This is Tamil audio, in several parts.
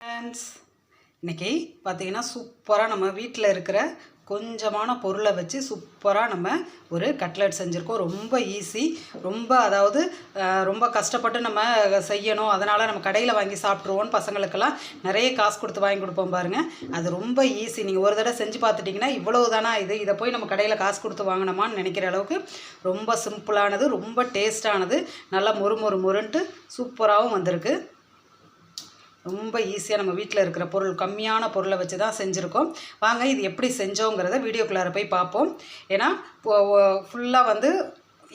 ஃப்ரெண்ட்ஸ் இன்றைக்கி பார்த்தீங்கன்னா சூப்பராக நம்ம வீட்டில் இருக்கிற கொஞ்சமான பொருளை வச்சு சூப்பராக நம்ம ஒரு கட்லெட் செஞ்சுருக்கோம். ரொம்ப ஈஸி ரொம்ப அதாவது ரொம்ப கஷ்டப்பட்டு நம்ம செய்யணும். அதனால் நம்ம கடையில் வாங்கி சாப்பிட்ருவோன்னு பசங்களுக்கெல்லாம் நிறைய காசு கொடுத்து வாங்கி கொடுப்போம் பாருங்கள் அது ரொம்ப ஈஸி நீங்கள் ஒரு தடவை செஞ்சு பார்த்துட்டிங்கன்னா இவ்வளோ தானா இது? இதை போய் நம்ம கடையில் காசு கொடுத்து வாங்கினோமான்னு நினைக்கிற அளவுக்கு ரொம்ப சிம்பிளானது ரொம்ப டேஸ்டானது நல்லா மொறு மொறு மொறுன்ட்டு சூப்பராகவும் வந்திருக்கு. ரொம்ப ஈஸியாக நம்ம வீட்டில் இருக்கிற பொருள் கம்மியான பொருளை வச்சு தான் செஞ்சுருக்கோம். வாங்க இது எப்படி செஞ்சோங்கிறத வீடியோக்குள்ளார போய் பார்ப்போம். ஏன்னா ஃபுல்லாக வந்து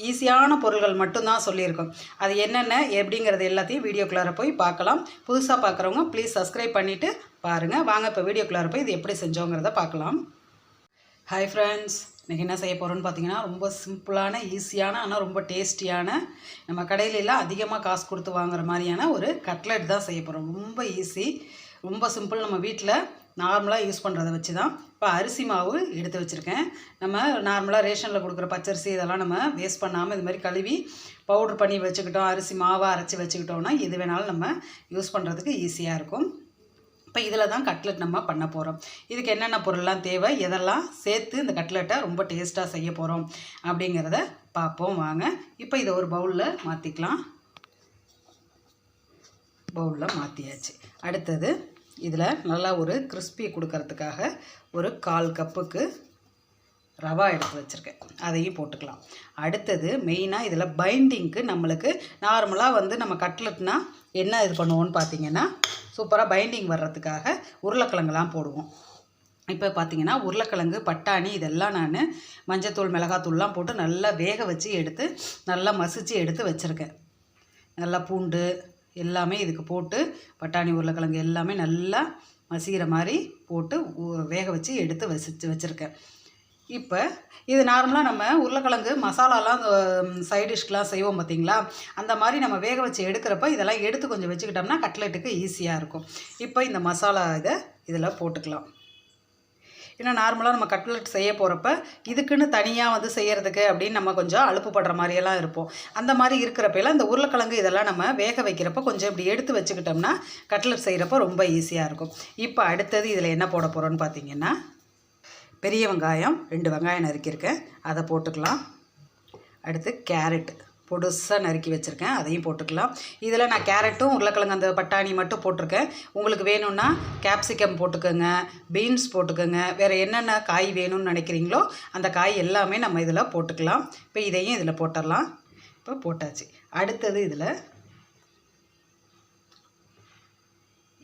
ஈஸியான பொருள்கள் மட்டும்தான் சொல்லியிருக்கோம். அது என்னென்ன எப்படிங்கிறது எல்லாத்தையும் வீடியோக்குள்ளார போய் பார்க்கலாம். புதுசாக பார்க்குறவங்க ப்ளீஸ் சப்ஸ்கிரைப் பண்ணிவிட்டு பாருங்கள் வாங்க இப்போ வீடியோக்குள்ளார போய் இது எப்படி செஞ்சோங்கிறத பார்க்கலாம். ஹாய் ஃப்ரெண்ட்ஸ் இன்றைக்கி என்ன செய்ய போகிறோன்னு பார்த்தீங்கன்னா ரொம்ப சிம்பிளான ஈஸியான ஆனால் ரொம்ப டேஸ்டியான நம்ம கடையிலெல்லாம் அதிகமாக காசு கொடுத்து வாங்குற மாதிரியான ஒரு கட்லெட் தான் செய்ய போகிறோம் ரொம்ப ஈஸி. ரொம்ப சிம்பிள். நம்ம வீட்டில் நார்மலாக யூஸ் பண்ணுறத வச்சு தான் இப்போ அரிசி மாவு எடுத்து வச்சுருக்கேன். நம்ம நார்மலாக ரேஷனில் கொடுக்குற பச்சரிசி இதெல்லாம் நம்ம வேஸ்ட் பண்ணாமல் இது மாதிரி கழுவி பவுட்ரு பண்ணி வச்சுக்கிட்டோம். அரிசி மாவாக அரைச்சி வச்சுக்கிட்டோம்னா எது வேணாலும் நம்ம யூஸ் பண்ணுறதுக்கு ஈஸியாக இருக்கும். இப்போ இதில் தான் கட்லெட் நம்ம பண்ண போகிறோம் இதுக்கு என்னென்ன பொருள்லாம் தேவை? எதெல்லாம் சேர்த்து இந்த கட்லெட்டை ரொம்ப டேஸ்ட்டாக செய்ய போகிறோம் அப்படிங்கிறத பார்ப்போம் வாங்க. இப்போ இதை ஒரு பவுலில் மாற்றிக்கலாம் பவுலில் மாற்றியாச்சு அடுத்தது இதில் நல்லா ஒரு கிறிஸ்பி கொடுக்கறதுக்காக ஒரு கால் கப்புக்கு ரவா எடுத்து வச்சுருக்கேன். அதையும் போட்டுக்கலாம். அடுத்தது மெயினாக இதில் பைண்டிங்க்கு நம்மளுக்கு நார்மலாக வந்து நம்ம கட்லட்னா என்ன இது பண்ணுவோம்னு பார்த்தீங்கன்னா சூப்பராக பைண்டிங் வர்றதுக்காக உருளைக்கிழங்குலாம் போடுவோம். இப்போ பார்த்தீங்கன்னா உருளைக்கிழங்கு பட்டாணி இதெல்லாம் நான் மஞ்சத்தூள் மிளகாத்தூள்லாம் போட்டு நல்லா வேக வச்சு எடுத்து நல்லா மசிச்சு எடுத்து வச்சுருக்கேன். நல்லா பூண்டு எல்லாமே இதுக்கு போட்டு பட்டாணி உருளைக்கிழங்கு எல்லாமே நல்லா மசிகிற மாதிரி போட்டு வேக வச்சு எடுத்து வசிச்சு வச்சுருக்கேன். இப்போ இது நார்மலாக நம்ம உருளைக்கிழங்கு மசாலாலாம் சைட் டிஷ்க்கெலாம் செய்வோம் பார்த்தீங்களா அந்த மாதிரி நம்ம வேக வச்சு எடுக்கிறப்ப இதெல்லாம் எடுத்து கொஞ்சம் வச்சுக்கிட்டோம்னா கட்லெட்டுக்கு ஈஸியாக இருக்கும். இப்போ இந்த மசாலா இதை இதில் போட்டுக்கலாம். ஏன்னா நார்மலாக நம்ம கட்லெட் செய்ய போகிறப்ப இதுக்குன்னு தனியாக வந்து செய்கிறதுக்கு அப்படின்னு நம்ம கொஞ்சம் அலுப்புப்படுற மாதிரியெல்லாம் இருப்போம். அந்த மாதிரி இருக்கிறப்பெல்லாம் இந்த உருளைக்கிழங்கு இதெல்லாம் நம்ம வேக வைக்கிறப்ப கொஞ்சம் இப்படி எடுத்து வச்சுக்கிட்டோம்னா கட்லெட் செய்கிறப்ப ரொம்ப ஈஸியாக இருக்கும். இப்போ அடுத்தது இதில் என்ன போட போகிறோன்னு பார்த்தீங்கன்னா பெரிய வெங்காயம் ரெண்டு வெங்காயம் நறுக்கியிருக்கேன். அதை போட்டுக்கலாம். அடுத்து கேரட். பொடுசாக நறுக்கி வச்சுருக்கேன். அதையும் போட்டுக்கலாம். இதில் நான் கேரட்டும் உருளைக்கிழங்கு அந்த பட்டாணி மட்டும் போட்டிருக்கேன். உங்களுக்கு வேணும்னா கேப்சிகம் போட்டுக்கோங்க பீன்ஸ் போட்டுக்கோங்க. வேறு என்னென்ன காய் வேணும்னு நினைக்கிறீங்களோ அந்த காய் எல்லாமே நம்ம இதில் போட்டுக்கலாம். இப்போ இதையும் இதில் போட்டுடலாம். இப்போ போட்டாச்சு. அடுத்தது இதில்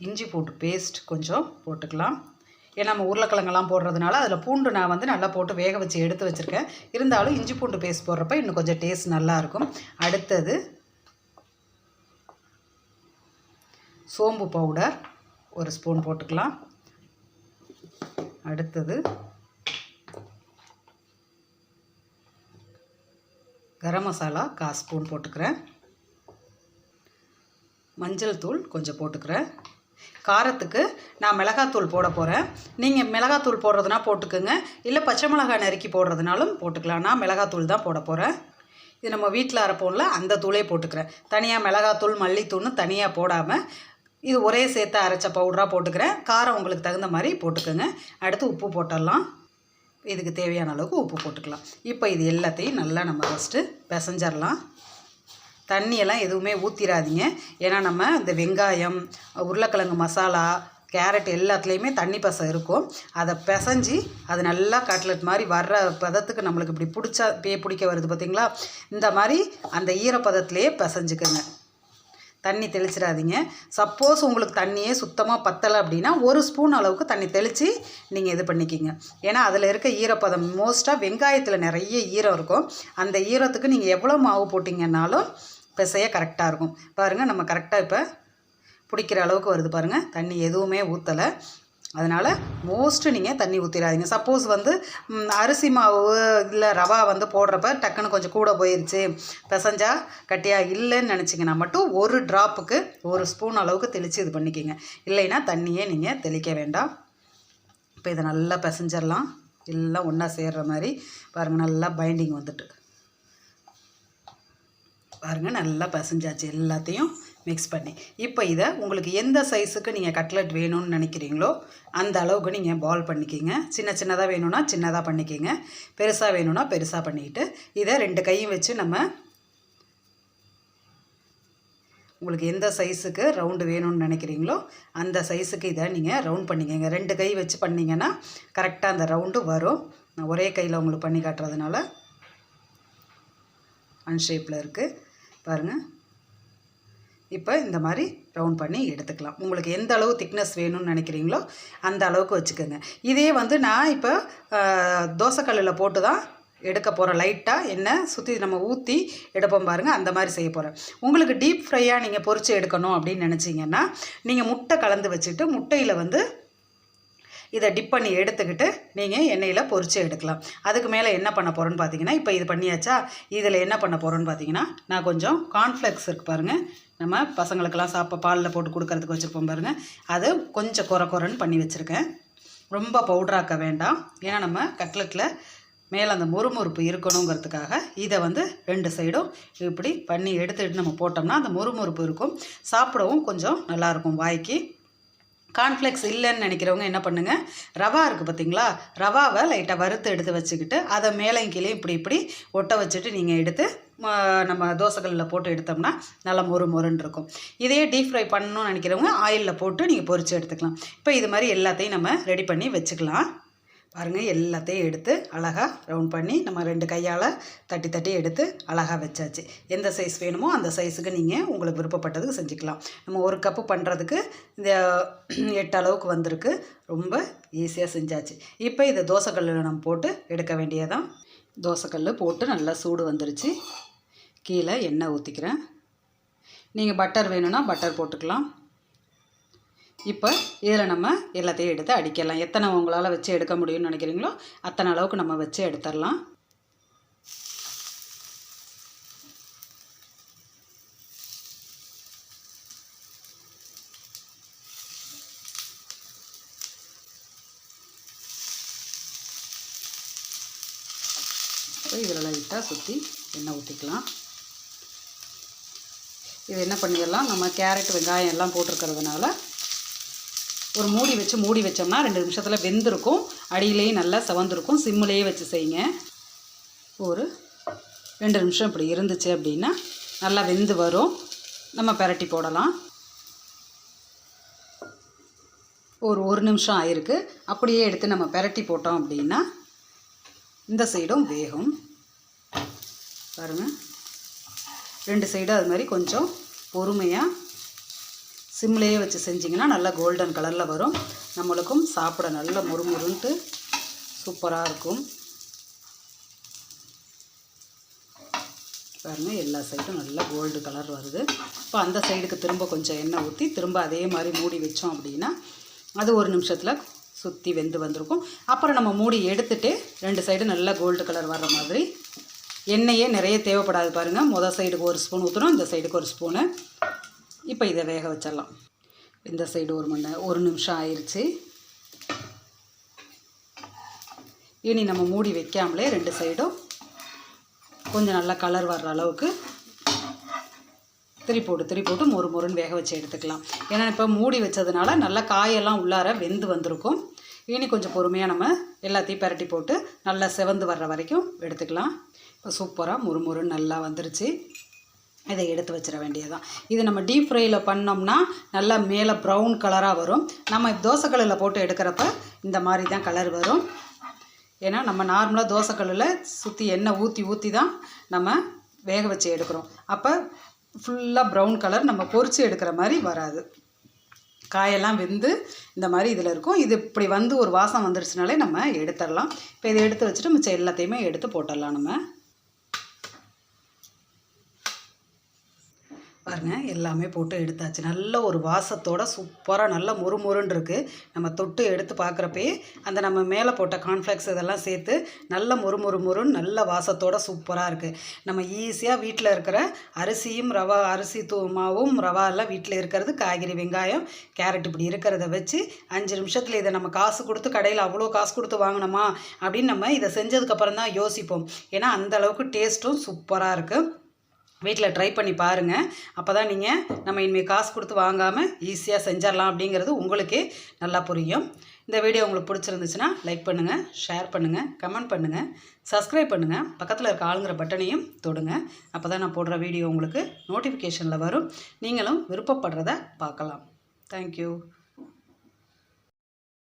இஞ்சி போட்டு பேஸ்ட் கொஞ்சம் போட்டுக்கலாம். ஏன்னா நம்ம உருளைக்கிழங்கெல்லாம் போடுறதுனால அதில் பூண்டு நான் வந்து நல்லா போட்டு வேக வச்சு எடுத்து வச்சுருக்கேன். இருந்தாலும் இஞ்சி பூண்டு பேஸ்ட் போடுறப்ப இன்னும் கொஞ்சம் டேஸ்ட் நல்லாயிருக்கும் அடுத்தது சோம்பு பவுடர் ஒரு ஸ்பூன் போட்டுக்கலாம். அடுத்தது கரம் மசாலா கால் ஸ்பூன் போட்டுக்கிறேன். மஞ்சள் தூள் கொஞ்சம் போட்டுக்கிறேன். காரத்துக்கு நான் மிளகாத்தூள் போட போகிறேன் நீங்கள் மிளகாத்தூள் போடுறதுனா போட்டுக்கோங்க. இல்லை பச்சை மிளகாய் நறுக்கி போடுறதுனாலும் போட்டுக்கலாம். நான் மிளகாத்தூள் தான் போட போகிறேன் இது நம்ம வீட்டில் அரைப்போம்ல அந்த தூளே போட்டுக்கிறேன். தனியாக மிளகாத்தூள் மல்லித்தூள்னு தனியாக போடாமல் இது ஒரே சேர்த்து அரைச்ச பவுடராக போட்டுக்கிறேன். காரம் உங்களுக்கு தகுந்த மாதிரி போட்டுக்கோங்க. அடுத்து உப்பு போட்டுடலாம் இதுக்கு தேவையான அளவுக்கு உப்பு போட்டுக்கலாம். இப்போ இது எல்லாத்தையும் நல்லா நம்ம ஃபஸ்ட்டு பிசைஞ்சிடலாம் தண்ணியெல்லாம் எதுவுமே ஊற்றிடாதீங்க ஏன்னா நம்ம இந்த வெங்காயம் உருளைக்கிழங்கு மசாலா கேரட் எல்லாத்துலேயுமே தண்ணி பசை இருக்கும். அதை பிசைஞ்சு அது நல்லா கட்லெட் மாதிரி வர்ற பதத்துக்கு நம்மளுக்கு இப்படி பிடிச்சா பே பிடிக்க வருது பார்த்தீங்களா? இந்த மாதிரி அந்த ஈரப்பதத்திலேயே பிசைஞ்சுக்கோங்க. தண்ணி தெளிச்சிடாதீங்க. சப்போஸ் உங்களுக்கு தண்ணியே சுத்தமாக பத்தலை அப்படின்னா ஒரு ஸ்பூன் அளவுக்கு தண்ணி தெளித்து நீங்கள் இது பண்ணிக்கிங்க. ஏன்னா அதில் இருக்க ஈரப்பதம் மோஸ்ட்டாக வெங்காயத்தில் நிறைய ஈரம் இருக்கும். அந்த ஈரத்துக்கு நீங்கள் எவ்வளோ மாவு போட்டிங்கன்னாலும் பிசைய கரெக்டாக இருக்கும். பாருங்கள் நம்ம கரெக்டாக இப்போ பிடிக்கிற அளவுக்கு வருது பாருங்கள் தண்ணி எதுவுமே ஊற்றலை அதனால் மோஸ்ட்டு நீங்கள் தண்ணி ஊற்றிடாதீங்க சப்போஸ் வந்து அரிசி மாவு இல்லை ரவா வந்து போடுறப்ப டக்குன்னு கொஞ்சம் கூட போயிடுச்சு பிசைஞ்சா கட்டியாக இல்லைன்னு நினச்சிங்கன்னா மட்டும் ஒரு ட்ராப்புக்கு ஒரு ஸ்பூன் அளவுக்கு தெளித்து இது பண்ணிக்கிங்க. இல்லைன்னா தண்ணியே நீங்கள் தெளிக்க வேண்டாம். இப்போ இதை நல்லா பிசைஞ்சிடலாம். எல்லாம் ஒன்றா சேர்ற மாதிரி பாருங்கள் நல்லா பைண்டிங் வந்துட்டு பாருங்கள் நல்லா பசஞ்சாச்சு. எல்லாத்தையும் மிக்ஸ் பண்ணி. இப்போ இதை உங்களுக்கு எந்த சைஸுக்கு நீங்கள் கட்லட் வேணும்னு நினைக்கிறீங்களோ அந்த அளவுக்கு நீங்கள் பால் பண்ணிக்கிங்க. சின்ன சின்னதாக வேணும்னா சின்னதாக பண்ணிக்கிங்க. பெருசாக வேணும்னா பெருசாக பண்ணிக்கிட்டு இதை ரெண்டு கையும் வச்சு நம்ம உங்களுக்கு எந்த சைஸுக்கு ரவுண்டு வேணும்னு நினைக்கிறீங்களோ அந்த சைஸுக்கு இதை நீங்கள் ரவுண்ட் பண்ணிக்கங்க. ரெண்டு கை வச்சு பண்ணிங்கன்னா கரெக்டாக அந்த ரவுண்டு வரும். நான் ஒரே கையில் உங்களுக்கு பண்ணி காட்டுறதுனால அன்ஷேப்பில் இருக்குது பாருங்கள் இப்போ இந்த மாதிரி ரவுண்ட் பண்ணி எடுத்துக்கலாம். உங்களுக்கு எந்த அளவு திக்னஸ் வேணும்னு நினைக்கிறீங்களோ அந்த அளவுக்கு வச்சுக்கோங்க. இதே வந்து நான் இப்போ தோசைக்கல்லில் போட்டு தான் எடுக்க போகிறேன் லைட்டாக எண்ணெய் சுற்றி நம்ம ஊற்றி எடுப்போம் பாருங்கள் அந்த மாதிரி செய்ய போகிறேன் உங்களுக்கு டீப் ஃப்ரையாக நீங்கள் பொரித்து எடுக்கணும் அப்படின்னு நினச்சிங்கன்னா நீங்கள் முட்டை கலந்து வச்சுட்டு முட்டையில் வந்து இதை டிப் பண்ணி எடுத்துக்கிட்டு நீங்கள் எண்ணெயில் பொரித்து எடுக்கலாம். அதுக்கு மேலே என்ன பண்ண போகிறோன்னு பார்த்தீங்கன்னா இப்போ இது பண்ணியாச்சா? இதில் என்ன பண்ண போகிறோன்னு பார்த்தீங்கன்னா நான் கொஞ்சம் கார்ன்ஃப்ளெக்ஸ் இருக்குது பாருங்கள் நம்ம பசங்களுக்கெல்லாம் சாப்பா பாலில் போட்டு கொடுக்கறதுக்கு வச்சுருப்போம் பாருங்கள் அது கொஞ்சம் குறை குறைன்னு பண்ணி வச்சுருக்கேன். ரொம்ப பவுட்ராக்க வேண்டாம். ஏன்னா நம்ம கட்லெட்டில் மேலே அந்த முறுமுறுப்பு இருக்கணுங்கிறதுக்காக இதை வந்து ரெண்டு சைடும் இப்படி பண்ணி எடுத்துட்டு நம்ம போட்டோம்னா அந்த முறுமுறுப்பு இருக்கும். சாப்பிடவும் கொஞ்சம் நல்லாயிருக்கும் வாய்க்கு. கார்ன்ஃப்ளெக்ஸ் இல்லைன்னு நினைக்கிறவங்க என்ன பண்ணுங்கள் ரவா இருக்குது பார்த்தீங்களா ரவாவை லைட்டாக வறுத்து எடுத்து வச்சுக்கிட்டு அதை மேலையும் கீழே இப்படி இப்படி ஒட்ட வச்சுட்டு நீங்கள் எடுத்து நம்ம தோசைகளில் போட்டு எடுத்தோம்னா நல்லா மொறு மொறுன்னு இருக்கும். இதே டீப் ஃப்ரை பண்ணணும்னு நினைக்கிறவங்க ஆயிலில் போட்டு நீங்கள் பொறிச்சு எடுத்துக்கலாம். இப்போ இது மாதிரி எல்லாத்தையும் நம்ம ரெடி பண்ணி வச்சுக்கலாம். பாருங்கள் எல்லாத்தையும் எடுத்து அழகாக ரவுண்ட் பண்ணி நம்ம ரெண்டு கையால் தட்டி தட்டி எடுத்து அழகாக வச்சாச்சு. எந்த சைஸ் வேணுமோ அந்த சைஸுக்கு நீங்கள் உங்களுக்கு விருப்பப்பட்டதுக்கு செஞ்சுக்கலாம். நம்ம ஒரு கப்பு பண்ணுறதுக்கு இந்த எட்டு அளவுக்கு வந்திருக்கு. ரொம்ப ஈஸியாக செஞ்சாச்சு. இப்போ இதை தோசைக்கல்லில் நம்ம போட்டு எடுக்க வேண்டியதான் தோசைக்கல் போட்டு நல்லா சூடு வந்துருச்சு. கீழே எண்ணெய் ஊற்றிக்கிறேன் நீங்கள் பட்டர் வேணும்னா பட்டர் போட்டுக்கலாம். இப்போ இதில் நம்ம எல்லாத்தையும் எடுத்து அடிக்கலாம். எத்தனை உங்களால் வச்சு எடுக்க முடியும்னு நினைக்கிறீங்களோ அத்தனை அளவுக்கு நம்ம வச்சு எடுத்துடலாம். இப்போ இதில் லைட்டாக சுற்றி எண்ணெய் ஊற்றிக்கலாம் இது என்ன பண்ணிடலாம் நம்ம கேரட் வெங்காயம் எல்லாம் போட்டிருக்கிறதுனால ஒரு மூடி வச்சு மூடி வச்சோம்னா ரெண்டு நிமிஷத்தில் வெந்திருக்கும். அடியிலேயே நல்லா சவந்திருக்கும். சிம்மிலேயே வச்சு செய்யுங்க. ஒரு ரெண்டு நிமிஷம் இப்படி இருந்துச்சு அப்படின்னா நல்லா வெந்து வரும். நம்ம பெரட்டி போடலாம். ஒரு ஒரு நிமிஷம் ஆயிருக்கு. அப்படியே எடுத்து நம்ம பெரட்டி போட்டோம் அப்படின்னா இந்த சைடும் வேகும். பாருங்கள் ரெண்டு சைடும் அது மாதிரி கொஞ்சம் பொறுமையாக சிம்லேயே வச்சு செஞ்சிங்கன்னா நல்லா கோல்டன் கலரில் வரும். நம்மளுக்கும் சாப்பிட நல்ல முறுமுறுன்ட்டு சூப்பராக இருக்கும். பாருங்கள் எல்லா சைடும் நல்லா கோல்டு கலர் வருது. இப்போ அந்த சைடுக்கு திரும்ப கொஞ்சம் எண்ணெய் ஊற்றி திரும்ப அதே மாதிரி மூடி வச்சோம் அப்படின்னா அது ஒரு நிமிஷத்தில் சுற்றி வெந்து வந்திருக்கும். அப்புறம் நம்ம மூடி எடுத்துகிட்டு ரெண்டு சைடு நல்லா கோல்டு கலர் வர்ற மாதிரி எண்ணெயே நிறைய தேவைப்படாது பாருங்கள் மொதல் சைடுக்கு ஒரு ஸ்பூன் ஊற்றணும் இந்த சைடுக்கு ஒரு ஸ்பூனு. இப்போ இதை வேக வச்சிடலாம். இந்த சைடு ஒரு மணி நேரம் ஒரு நிமிஷம் ஆயிடுச்சு இனி நம்ம மூடி வைக்காமலே ரெண்டு சைடும் கொஞ்சம் நல்லா கலர் வர்ற அளவுக்கு திரி போட்டு திரி போட்டு மொறு மொறுன்னு வேக வச்சு எடுத்துக்கலாம். ஏன்னா இப்போ மூடி வச்சதுனால நல்லா காயெல்லாம் உள்ளார வெந்து வந்திருக்கும். இனி கொஞ்சம் பொறுமையாக நம்ம எல்லாத்தையும் பரட்டி போட்டு நல்லா செவந்து வர்ற வரைக்கும் எடுத்துக்கலாம். இப்போ சூப்பராக முறுமுறுன்னு நல்லா வந்துருச்சு. இதை எடுத்து வச்சிட வேண்டியதுதான். இது நம்ம டீப் ஃப்ரையில் பண்ணோம்னா நல்லா மேலே ப்ரௌன் கலராக வரும். நம்ம தோசைக்கல்லில் போட்டு எடுக்கிறப்ப இந்த மாதிரி தான் கலர் வரும். ஏன்னா நம்ம நார்மலாக தோசைக்கல்லில் சுற்றி எண்ணெய் ஊற்றி ஊற்றி தான் நம்ம வேக வச்சு எடுக்கிறோம். அப்போ ஃபுல்லாக ப்ரௌன் கலர் நம்ம பொறிச்சு எடுக்கிற மாதிரி வராது. காயெல்லாம் வெந்து இந்த மாதிரி இதில் இருக்கும். இது இப்படி வந்து ஒரு வாசம் வந்துடுச்சுனாலே நம்ம எடுத்துடலாம். இப்போ இதை எடுத்து வச்சுட்டு மிச்சம் எல்லாத்தையுமே எடுத்து போட்டுடலாம் நம்ம. பாருங்கள் எல்லாமே போட்டு எடுத்தாச்சு. நல்ல ஒரு வாசத்தோட சூப்பராக நல்ல முறுமுறுன்னு இருக்குது நம்ம தொட்டு எடுத்து பார்க்குறப்பயே அந்த நம்ம மேலே போட்ட கான்ஃப்ளெக்ஸ் இதெல்லாம் சேர்த்து நல்ல முறுமுறு முறுன்னு நல்ல வாசத்தோட சூப்பராக இருக்குது நம்ம ஈஸியாக வீட்டில் இருக்கிற அரிசியும் ரவா அரிசி தூ மாவும் ரவா எல்லாம் வீட்டில் இருக்கிறது காய்கறி வெங்காயம் கேரட் இப்படி இருக்கிறத வச்சு அஞ்சு நிமிஷத்தில் இதை நம்ம காசு கொடுத்து கடையில் அவ்வளோ காசு கொடுத்து வாங்கினோமா அப்படின்னு நம்ம இதை செஞ்சதுக்கப்புறம் தான் யோசிப்போம். ஏன்னா அந்த அளவுக்கு டேஸ்ட்டும் சூப்பராக இருக்குது வீட்டில் ட்ரை பண்ணி பாருங்கள் அப்போ தான் நீங்கள் நம்ம இனிமேல் காசு கொடுத்து வாங்காமல் ஈஸியாக செஞ்சிடலாம் அப்படிங்கிறது உங்களுக்கே நல்லா புரியும். இந்த வீடியோ உங்களுக்கு பிடிச்சிருந்துச்சுன்னா லைக் பண்ணுங்கள் ஷேர் பண்ணுங்கள் கமெண்ட் பண்ணுங்கள் சப்ஸ்கிரைப் பண்ணுங்கள் பக்கத்தில் இருக்க ஆளுங்கிற பட்டனையும் தொடுங்க. அப்போ தான் நான் போடுற வீடியோ உங்களுக்கு நோட்டிஃபிகேஷனில் வரும். நீங்களும் விருப்பப்படுறத பார்க்கலாம். தேங்க்யூ